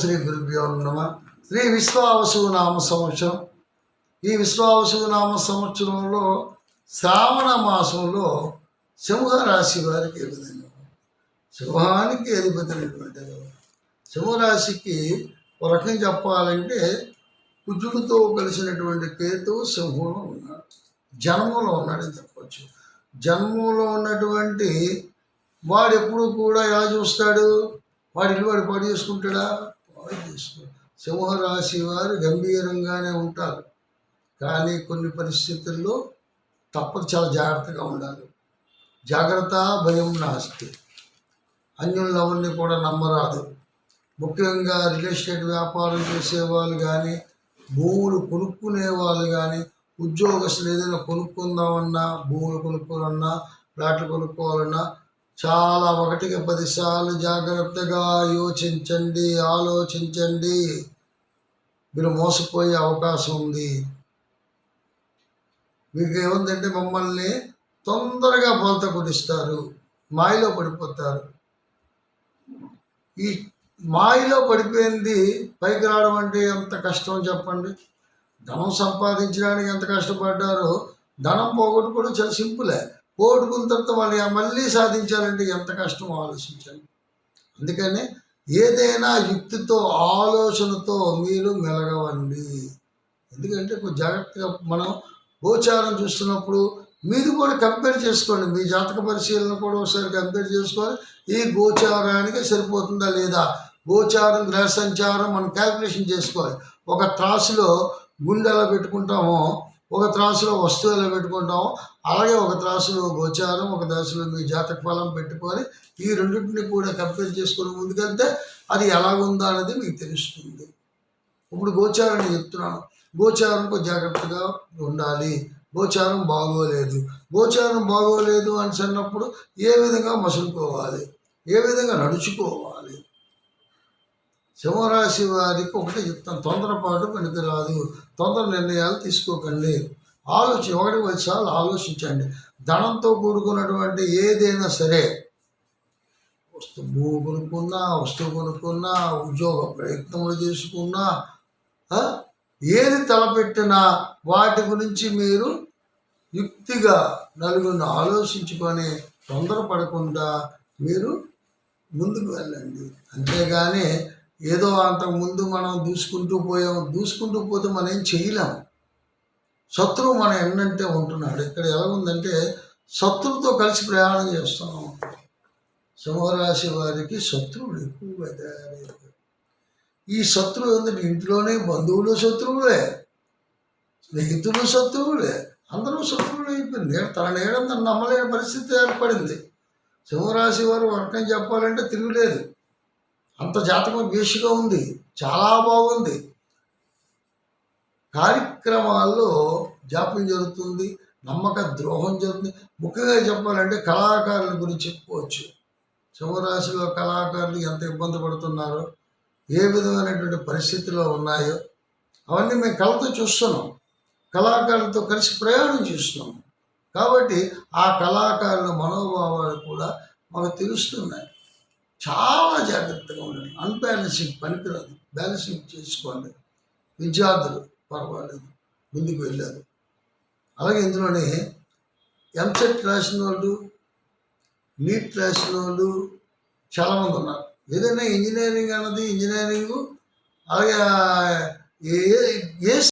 శ్రీ గురుభ్యో నమ. శ్రీ విశ్వావసు నామ సంవత్సరం. ఈ విశ్వావసు నామ సంవత్సరంలో శ్రావణ మాసంలో సింహరాశి వారికి ఏ విధంగా సింహానికి అధిపతి సింహరాశికి ఒక రకం చెప్పాలంటే కుజుడితో కలిసినటువంటి కేతు సింహంలో ఉన్నాడు. జన్మలో ఉన్నాడని చెప్పవచ్చు జన్మంలో ఉన్నటువంటి వాడు ఎప్పుడు కూడా ఎలా చూస్తాడు? వాడి ఇల్లు వాడు పాడు చేసుకుంటాడా? సింహరాశి వారు గంభీరంగానే ఉంటారు. కానీ కొన్ని పరిస్థితుల్లో తప్పదు చాలా జాగ్రత్తగా ఉండాలి. జాగ్రత్త భయం నాస్తి. అన్యులను ఎవరిని కూడా నమ్మరాదు. ముఖ్యంగా రియల్ ఎస్టేట్ వ్యాపారం చేసేవాళ్ళు కానీ భూములు కొనుక్కునే వాళ్ళు కానీ ఉద్యోగస్తులు ఏదైనా కొనుక్కుందామన్నా భూములు కొనుక్కోవాలన్నా ప్లాట్లు కొనుక్కోవాలన్నా చాలా ఒకటికి పదిసార్లు జాగ్రత్తగా యోచించండి ఆలోచించండి. మీరు మోసపోయే అవకాశం ఉంది. మీకు ఏముందంటే మమ్మల్ని తొందరగా బోల్త కుదిస్తారు మాయలో పడిపోతారు. ఈ మాయలో పడిపోయింది పైకి రావడం అంటే ఎంత కష్టం చెప్పండి? ధనం సంపాదించడానికి ఎంత కష్టపడ్డారో ధనం పోగొట్టుకోవడం చాలా సింపులే. పోగొట్టుకున్న తర్వాత వాళ్ళు మళ్ళీ సాధించాలంటే ఎంత కష్టం ఆలోచించాలి అందుకని ఏదైనా యుక్తితో ఆలోచనతో మీరు మెలగవండి. ఎందుకంటే కొంచెం జాగ్రత్తగా మనం గోచారం చూస్తున్నప్పుడు మీది కూడా కంపేర్ చేసుకోండి. మీ జాతక పరిశీలన కూడా ఒకసారి కంపేర్ చేసుకొని ఈ గోచారానికి సరిపోతుందా లేదా? గోచారం గ్రహ సంచారం మనం క్యాల్కులేషన్ చేసుకోవాలి. ఒక త్రాసులో గుండె ఎలా పెట్టుకుంటామో ఒక త్రాసులో వస్తువులు ఎలా అలాగే ఒక త్రాసులో గోచారం ఒక త్రాసులో మీ జాతక ఫలం పెట్టుకొని ఈ రెండింటిని కూడా కంపేర్ చేసుకుని ముందుకెళ్తే అది ఎలాగుందా అనేది మీకు తెలుస్తుంది. ఇప్పుడు గోచారం చెప్తున్నాను. గోచారంకు జాగ్రత్తగా ఉండాలి. గోచారం బాగోలేదు. గోచారం బాగోలేదు అని అన్నప్పుడు ఏ విధంగా మసులుకోవాలి? ఏ విధంగా నడుచుకోవాలి? సింహరాశి వారికి ఒకటే చెప్తాను తొందరపాటు పనికిరాదు. తొందర నిర్ణయాలు తీసుకోకండి. ఆలోచి ఒకటి పది ఆలోచించండి. ధనంతో కూడుకున్నటువంటి ఏదైనా సరే వస్తువు భూమి కొనుక్కున్నా వస్తువు కొనుక్కున్నా ఉద్యోగ ప్రయత్నములు చేసుకున్నా ఏది తలపెట్టినా వాటి గురించి మీరు యుక్తిగా నలుగురిని ఆలోచించుకొని తొందరపడకుండా మీరు ముందుకు వెళ్ళండి. అంతేగాని ఏదో అంతకు ముందు మనం దూసుకుంటూ పోయాం దూసుకుంటూ పోతే మనం ఏం చేయలేం. శత్రువు మన ఎన్నంటే ఉంటున్నాడు. ఇక్కడ ఎలా ఉందంటే శత్రువుతో కలిసి ప్రయాణం చేస్తున్నాం. సింహరాశి వారికి శత్రువులు ఎక్కువగా తయారయ్యారు. ఈ శత్రువు ఏంటంటే ఇంట్లోనే బంధువులు శత్రువులే స్నేహితులు శత్రువులే అందరూ శత్రువులు అయిపోయింది. తన నేడంతా నమ్మలేని పరిస్థితి ఏర్పడింది. సింహరాశి వారు వర్గం చెప్పాలంటే తిరుగులేదు. అంత జాతకం వేషిగా ఉంది. చాలా బాగుంది. కార్యక్రమాల్లో జాప్యం జరుగుతుంది. నమ్మక ద్రోహం జరుగుతుంది. ముఖ్యంగా చెప్పాలంటే కళాకారుల గురించి చెప్పుకోవచ్చు. శివరాశిలో కళాకారులు ఎంత ఇబ్బంది పడుతున్నారో ఏ విధమైనటువంటి పరిస్థితిలో ఉన్నాయో అవన్నీ మేము కళతో చూస్తున్నాం. కళాకారులతో కలిసి ప్రయాణం చేస్తున్నాం. కాబట్టి ఆ కళాకారుల మనోభావాలు కూడా మాకు తెలుస్తున్నాయి. చాలా జాగ్రత్తగా ఉండండి. అన్బ్యాలెన్సింగ్ పనికిరాదు. బ్యాలెన్సింగ్ చేసుకోండి. విద్యార్థులు పర్వాలేదు. ముందుకు వెళ్ళారు. అలాగే ఇందులోనే ఎంసెట్ రాసిన వాళ్ళు నీట్ రాసిన వాళ్ళు చాలామంది ఉన్నారు. ఏదైనా ఇంజనీరింగ్ అన్నది ఇంజనీరింగ్ అలాగే ఏ ఏ